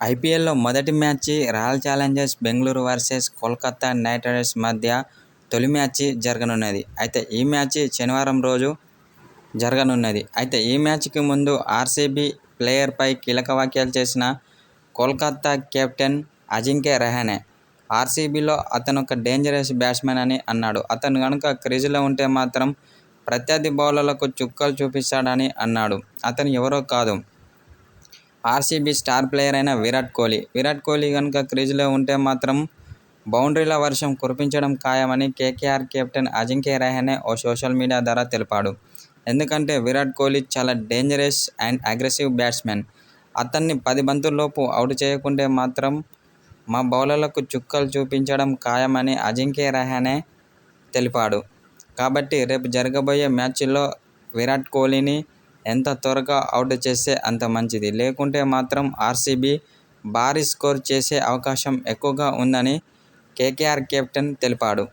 ఐపీఎల్లో మొదటి match Royal Challengers Bengaluru versus Kolkata Knight Riders మధ్య తొలి మ్యాచ్ జరగనున్నది. అయితే ఈ మ్యాచ్ శనివారం రోజు జరగనున్నది. అయితే ఈ మ్యాచ్కి ముందు ఆర్సీబీ ప్లేయర్పై కీలక వ్యాఖ్యలు చేసిన కోల్కతా కెప్టెన్ అజింక్య రెహనే ఆర్సీబీలో అతనొక డేంజరస్ బ్యాట్స్మెన్ అని అన్నాడు. అతను కనుక క్రీజులో ఉంటే మాత్రం ప్రత్యర్థి బౌలర్లకు చుక్కలు చూపిస్తాడని అన్నాడు. అతను ఎవరో కాదు ఆర్సీబీ స్టార్ ప్లేయర్ అయిన విరాట్ కోహ్లీ. విరాట్ కోహ్లీ కనుక క్రీజులో ఉంటే మాత్రం బౌండరీల వర్షం కురిపించడం ఖాయమని కేకేఆర్ కెప్టెన్ అజింక్య రెహనే ఓ సోషల్ మీడియా ద్వారా తెలిపాడు. ఎందుకంటే విరాట్ కోహ్లీ చాలా డేంజరస్ అండ్ అగ్రెసివ్ బ్యాట్స్మెన్ అతన్ని పది బంతుల్లోపు అవుట్ చేయకుంటే మాత్రం మా బౌలర్లకు చుక్కలు చూపించడం ఖాయమని అజింక్య రెహనే తెలిపాడు. కాబట్టి రేపు జరగబోయే మ్యాచ్లో విరాట్ కోహ్లీని ఎంత త్వరగా అవుట్ చేస్తే అంత మంచిది. లేకుంటే మాత్రం ఆర్సీబీ భారీ స్కోర్ చేసే అవకాశం ఎక్కువగా ఉందని కేకేఆర్ కెప్టెన్ తెలిపాడు.